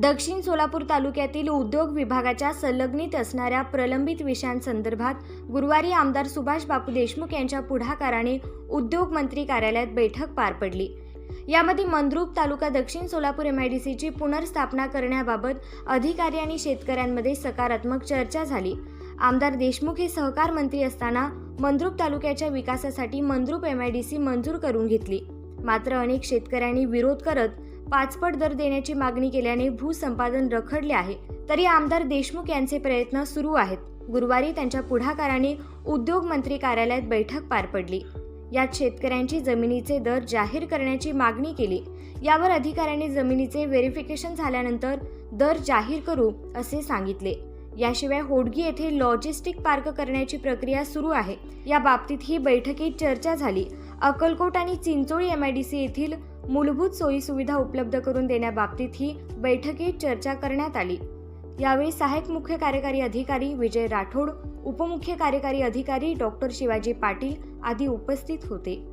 दक्षिण सोलापूर तालुक्यातील उद्योग विभागाच्या संलग्नित असणाऱ्या प्रलंबित विषयांसंदर्भात गुरुवारी आमदार सुभाष बापू देशमुख यांच्या पुढाकाराने उद्योग मंत्री कार्यालयात बैठक पार पडली. यामध्ये मंद्रुप तालुका दक्षिण सोलापूर एम आय डी सीची पुनर्स्थापना करण्याबाबत अधिकारी आणि शेतकऱ्यांमध्ये सकारात्मक चर्चा झाली. आमदार देशमुख हे सहकार मंत्री असताना मंद्रुप तालुक्याच्या विकासासाठी मंद्रुप सी मंजूर करून घेतली. मात्र अनेक शेतकऱ्यांनी विरोध करत पाचपट दर देण्याची मागणी केल्याने भूसंपादन रखडले आहे. तरी आमदार देशमुख यांचे प्रयत्न सुरू आहेत. गुरुवारी त्यांच्या पुढाकाराने उद्योग मंत्री कार्यालयात बैठक पार पडली. यात शेतकऱ्यांची जमिनीचे दर जाहीर करण्याची मागणी केली. यावर अधिकाऱ्यांनी जमिनीचे व्हेरिफिकेशन झाल्यानंतर दर जाहीर करू असे सांगितले. याशिवाय होडगी येथे लॉजिस्टिक पार्क करण्याची प्रक्रिया सुरू आहे. या बाबतीत ही बैठकीत चर्चा झाली. अक्कलकोट आणि Chincholi M I D C येथील मूलभूत सोयीसुविधा उपलब्ध करून देण्याबाबतीत ही बैठकीत चर्चा करण्यात आली. यावेळी सहाय्यक मुख्य कार्यकारी अधिकारी विजय राठोड उपमुख्य कार्यकारी अधिकारी डॉक्टर शिवाजी पाटील आदी उपस्थित होते.